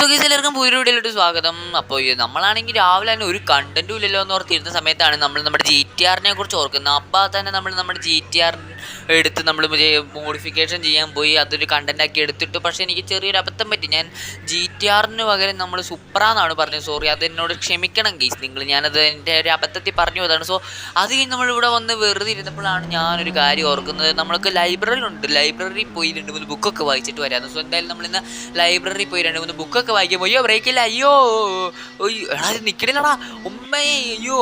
Guys എല്ലാവർക്കും പുതിയ വീഡിയോയിലോട്ട് സ്വാഗതം. അപ്പോൾ നമ്മളാണെങ്കിൽ രാവിലെ തന്നെ ഒരു കണ്ടന്റും ഇല്ലല്ലോ എന്ന് ഓർത്തിരുന്ന സമയത്താണ് നമ്മൾ നമ്മുടെ ജി ടി ആറിനെ കുറിച്ച് ഓർക്കുന്നു. അപ്പോൾ തന്നെ നമ്മൾ നമ്മുടെ ജി ടി ആർ എടുത്ത് നമ്മൾ മോഡിഫിക്കേഷൻ ചെയ്യാൻ പോയി അതൊരു കണ്ടന്റ് ആക്കി എടുത്തിട്ട്. പക്ഷേ എനിക്ക് ചെറിയൊരു അബദ്ധം പറ്റി. ഞാൻ ജി ടി ആറിന് പകരം നമ്മൾ സുപ്ര എന്നാണ് പറഞ്ഞത്. സോറി അത് എന്നോട് ക്ഷമിക്കണം ഗീസ് നിങ്ങൾ ഞാനത് എന്റെ ഒരു അബദ്ധത്തിൽ പറഞ്ഞു പോയതാണ്. സോ അത് കഴിഞ്ഞ് നമ്മളിവിടെ വന്ന് വെറുതെ ഇരുന്നപ്പോഴാണ് ഞാനൊരു കാര്യം ഓർക്കുന്നത്. നമ്മൾക്ക് ലൈബ്രറി ഉണ്ട്. ലൈബ്രറി പോയി രണ്ട് മൂന്ന് ബുക്കൊക്കെ വായിച്ചിട്ട് വരാമെന്ന് സോ എന്തായാലും നമ്മളിന്ന് ലൈബ്രറി പോയി രണ്ട് മൂന്ന് ബുക്കൊക്കെ വായിക്കുമ്പോൾ അയ്യോ ബ്രേക്കില്ല അയ്യോ അയ്യോ എടാ നിൽക്കണില്ലടാ ഉമ്മേ അയ്യോ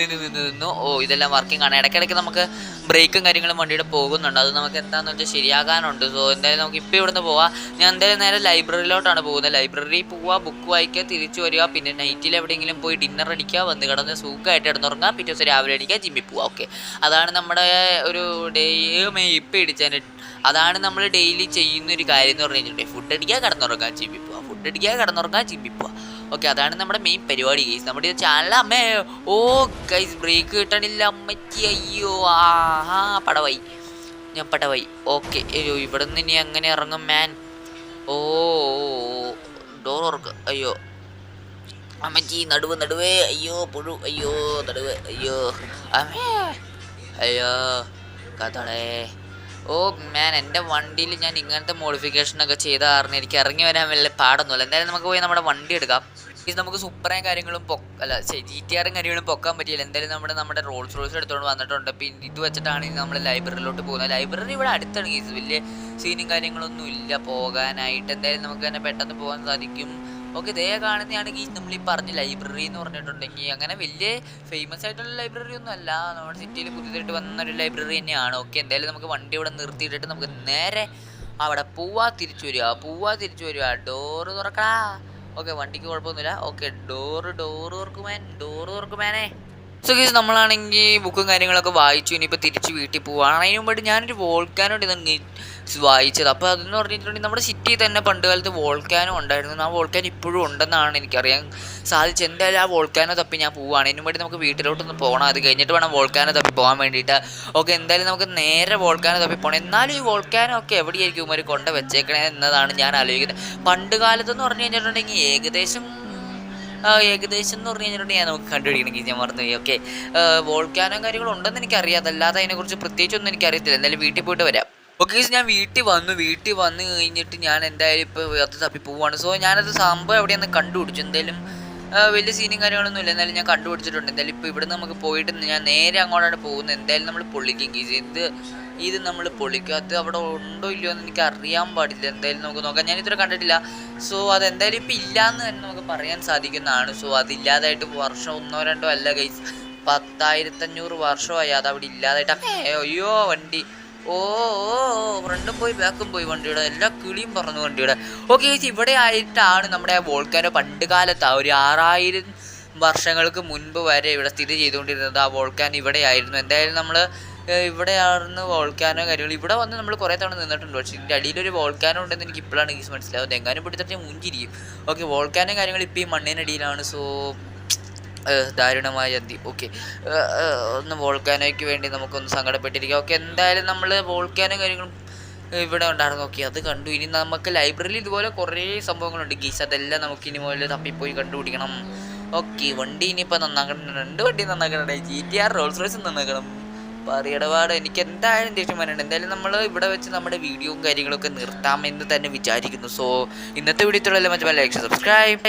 നിന്ന് നിന്ന് നിന്നു. ഓ ഇതെല്ലാം വർക്കിംഗ് ആണ്. ഇടയ്ക്കിടയ്ക്ക് നമുക്ക് ബ്രേക്കും കാര്യങ്ങളും വണ്ടിയുടെ പോകുന്നുണ്ട്. അത് നമുക്ക് എന്താണെന്ന് വെച്ചാൽ ശരിയാകാനുണ്ട്. സോ എന്തായാലും നമുക്ക് ഇപ്പോൾ ഇവിടുന്ന് പോവാം. ഞാൻ എന്തായാലും നേരെ ലൈബ്രറിയിലോട്ടാണ് പോകുന്നത്. ലൈബ്രറി പോവുക ബുക്ക് വായിക്കുക തിരിച്ചു വരിക. പിന്നെ നൈറ്റിൽ എവിടെയെങ്കിലും പോയി ഡിന്നർ അടിക്കുക വന്ന് കിടന്ന് സുഖമായിട്ട് ഇടന്നുറങ്ങുക പിറ്റേ ദിവസം രാവിലെ അടിക്കുക ജിമ്മിൽ പോവുക ഓക്കെ അതാണ് നമ്മുടെ ഒരു ഡേമേ ഇപ്പം ഇടിച്ചതിന്റെ അതാണ് നമ്മൾ ഡെയിലി ചെയ്യുന്ന ഒരു കാര്യം എന്ന് പറഞ്ഞു കഴിഞ്ഞിട്ടുണ്ടെങ്കിൽ ഫുഡ് അടിക്കുക കിടന്നുറങ്ങാൻ ജിമ്മിൽ പോവുക ഫുഡ് അടിക്കുക കിടന്നുറങ്ങാൻ ജിമ്മിൽ പോവുക ഓക്കെ അതാണ് നമ്മുടെ മെയിൻ പരിപാടി ഗൈസ് നമ്മുടെ ചാനൽ അമ്മേ ഓ ഗൈസ് ബ്രേക്ക് കിട്ടണില്ല അമ്മയ്ക്ക് അയ്യോ ആഹാ പടവായി ഞാൻ പടവായി ഓക്കെ അയ്യോ ഇവിടെ നിന്ന് ഇനി അങ്ങനെ ഇറങ്ങും മാൻ ഓ ഡോർ ഉറക്ക. അയ്യോ. അമ്മച്ചി നടുവ് നടുവേ. അയ്യോ പുഴു. അയ്യോ നടുവ്. അയ്യോ. അമ്മേ. അയ്യോ കഥളേ ഓ മാൻ എന്റെ വണ്ടിയിൽ ഞാൻ ഇങ്ങനത്തെ മോഡിഫിക്കേഷനൊക്കെ കാരണം എനിക്ക് ഇറങ്ങി വരാൻ വലിയ പാടൊന്നുമില്ല. എന്തായാലും നമുക്ക് പോയി നമ്മുടെ വണ്ടി എടുക്കാം. ഇത് നമുക്ക് സൂപ്പറായ കാര്യങ്ങളും അല്ല ജി ടി ആറും കാര്യങ്ങളും പൊക്കാൻ പറ്റിയില്ല. എന്തായാലും നമ്മുടെ നമ്മുടെ റോൾസ് റോൾസ് എടുത്തുകൊണ്ട് വന്നിട്ടുണ്ട്. പിന്നെ ഇത് വെച്ചിട്ടാണ് നമ്മൾ ലൈബ്രറിയിലോട്ട് പോകുന്നത്. ലൈബ്രറി ഇവിടെ അടുത്താണ്. കേസ് വലിയ സീനും കാര്യങ്ങളൊന്നും ഇല്ല. പോകാനായിട്ട് എന്തായാലും നമുക്ക് തന്നെ പെട്ടെന്ന് പോകാൻ സാധിക്കും. ഓക്കെ ഇതേ കാണുന്നതാണെങ്കിൽ നമ്മൾ ഈ പറഞ്ഞ ലൈബ്രറി എന്ന് പറഞ്ഞിട്ടുണ്ടെങ്കിൽ അങ്ങനെ വലിയ ഫേമസ് ആയിട്ടുള്ള ലൈബ്രറി ഒന്നും അല്ല. നമ്മുടെ സിറ്റിയിൽ പുതിയതായിട്ട് വന്ന ഒരു ലൈബ്രറി തന്നെയാണ്. ഓക്കെ എന്തായാലും നമുക്ക് വണ്ടി ഇവിടെ നിർത്തിയിട്ടിട്ട് നമുക്ക് നേരെ അവിടെ പോവാ തിരിച്ചു വരിക. പോവാ തിരിച്ചു വരിക. ഡോറ് തുറക്കടാ. ഓക്കെ വണ്ടിക്ക് കുഴപ്പമൊന്നുമില്ല. ഓക്കെ ഡോറ് ഡോറ് തുറക്കുമാൻ. ഡോറ് തുറക്കുമാനേ. സോ ഗീസ് നമ്മളാണെങ്കിൽ ബുക്കും കാര്യങ്ങളൊക്കെ വായിച്ചു ഇനിയിപ്പോൾ തിരിച്ച് വീട്ടിൽ പോവുകയാണ് അതിന് മുമ്പായിട്ട് ഞാനൊരു വോൾക്കാനോട് ഇതങ്ങ് വായിച്ചത്. അപ്പോൾ അതെന്ന് പറഞ്ഞിട്ടുണ്ടെങ്കിൽ നമ്മുടെ സിറ്റിയിൽ തന്നെ പണ്ട് കാലത്ത് വോൾക്കാനോ ഉണ്ടായിരുന്നു. ആ വോൾക്കാൻ ഇപ്പോഴും ഉണ്ടെന്നാണ് എനിക്കറിയാൻ സാധിച്ചത്. എന്തായാലും ആ വോൾക്കാനോ തപ്പി ഞാൻ പോവുകയാണ് ഇതിനു വേണ്ടി നമുക്ക് വീട്ടിലോട്ടൊന്ന് പോകണം അത് കഴിഞ്ഞിട്ട് വേണം വോൾക്കാനോ തപ്പി പോകാൻ വേണ്ടിയിട്ട്. ഓക്കെ എന്തായാലും നമുക്ക് നേരെ വോൾക്കാനോ തപ്പി പോകണം എന്നാലും ഈ വോൾക്കാനോ ഒക്കെ എവിടെയായിരിക്കും ഇവർ കൊണ്ട് വെച്ചേക്കണേ എന്നതാണ് ഞാൻ ആലോചിക്കുന്നത്. പണ്ട് കാലത്തെന്ന് പറഞ്ഞു കഴിഞ്ഞിട്ടുണ്ടെങ്കിൽ ഏകദേശം ഏകദേശം എന്ന് പറഞ്ഞു കഴിഞ്ഞിട്ടുണ്ടെങ്കിൽ നമുക്ക് കണ്ടുപിടിക്കണമെങ്കിൽ ഞാൻ മറന്നുപോയി ഓക്കെ വോൾക്കാനോ കാര്യങ്ങളുണ്ടെന്ന് എനിക്കറിയാം. അതല്ലാതെ അതിനെക്കുറിച്ച് പ്രത്യേകിച്ചൊന്നും എനിക്കറിയത്തില്ല. എന്തായാലും വീട്ടിൽ പോയിട്ട് വരാം. ഓക്കെ ഞാൻ വീട്ടിൽ വന്നു. വീട്ടിൽ വന്നു കഴിഞ്ഞിട്ട് ഞാൻ എന്തായാലും ഇപ്പോൾ അത് തപ്പി പോവാണ്. സോ ഞാനത് സംഭവം എവിടെയെന്ന് കണ്ടുപിടിച്ചു. എന്തായാലും വലിയ സീനും കാര്യങ്ങളൊന്നും ഇല്ല. എന്തായാലും ഞാൻ കണ്ടുപിടിച്ചിട്ടുണ്ട്. എന്തായാലും ഇപ്പോൾ ഇവിടുന്ന് നമുക്ക് പോയിട്ട് ഞാൻ നേരെ അങ്ങോട്ടാണ് പോകുന്നത്. എന്തായാലും നമ്മൾ പൊള്ളിക്കും ഗീസ്. ഇത് ഇത് നമ്മൾ പൊളിക്കും? അത് അവിടെ ഉണ്ടോ ഇല്ലയോ എന്ന് എനിക്ക് അറിയാൻ പാടില്ല. എന്തായാലും നമുക്ക് നോക്കാം. ഞാൻ ഇത്ര കണ്ടിട്ടില്ല. സോ അത് എന്തായാലും ഇപ്പം ഇല്ലയെന്ന് തന്നെ നമുക്ക് പറയാൻ സാധിക്കുന്നതാണ്. സോ അതില്ലാതായിട്ട് വർഷം ഒന്നോ രണ്ടോ അല്ല ഗൈസ്. പത്തായിരത്തഞ്ഞൂറ് വർഷമായി. അത് അവിടെ ഇല്ലാതായിട്ട്. അയ്യോ വണ്ടി. ഓ ഫ്രണ്ടും പോയി ബാക്കും പോയി വണ്ടിയുടെ. എല്ലാ കിളിയും പറഞ്ഞു വണ്ടിയുടെ. ഓക്കെ ചേച്ചി ഇവിടെ ആയിട്ടാണ് നമ്മുടെ വോൾക്കാനോ പണ്ട് കാലത്ത് ആ ഒരു ആറായിരം വർഷങ്ങൾക്ക് മുൻപ് വരെ ഇവിടെ സ്ഥിതി ചെയ്തുകൊണ്ടിരുന്നത് ആ വോൾക്കാൻ ഇവിടെ ആയിരുന്നു. എന്തായാലും നമ്മൾ ഇവിടെയായിരുന്നു വോൾക്കാനോ കാര്യങ്ങൾ. ഇവിടെ വന്ന് നമ്മൾ കുറേ തവണ നിന്നിട്ടുണ്ട്. പക്ഷേ ഇതിന്റെ അടിയിലൊരു വോൾക്കാനോ ഉണ്ടെന്ന് എനിക്ക് ഇപ്പോഴാണ് എനിക്ക് മനസ്സിലാവുന്നത്. എങ്ങാനും പിടിച്ചിട്ട് മുഞ്ചിരിക്കും. ഓക്കെ വോൾക്കാനോ കാര്യങ്ങൾ ഇപ്പോൾ ഈ മണ്ണിനടിയിലാണ്. സോ ദാരുണമായ അന്തി ഓക്കെ. ഒന്ന് വോൾക്കാനോയ്ക്ക് വേണ്ടി നമുക്കൊന്ന് സങ്കടപ്പെട്ടിരിക്കാം. ഓക്കെ എന്തായാലും നമ്മൾ വോൾക്കാനോ കാര്യങ്ങളും ഇവിടെ ഉണ്ടായിരുന്നു. ഓക്കെ അത് കണ്ടു. ഇനി നമുക്ക് ലൈബ്രറിയിൽ ഇതുപോലെ കുറേ സംഭവങ്ങളുണ്ട്. ഗീസ് അതെല്ലാം നമുക്ക് ഇനി മുതൽ തപ്പിപ്പോയി കണ്ടുപിടിക്കണം. ഓക്കെ വണ്ടി ഇനിയിപ്പോൾ നന്നാക്കണം. രണ്ട് വണ്ടി നന്നാക്കണം G T R Rolls Royce നന്നാക്കണം. പറയടപാട് എനിക്ക് എന്തായാലും ദേഷ്യം വരണുണ്ട് എന്തായാലും നമ്മൾ ഇവിടെ വെച്ച് നമ്മുടെ വീഡിയോയും കാര്യങ്ങളൊക്കെ നിർത്താമെന്ന് തന്നെ വിചാരിക്കുന്നു. സോ ഇന്നത്തെ വീഡിയോത്തുള്ള മറ്റു ലൈക്ക് സബ്സ്ക്രൈബ്.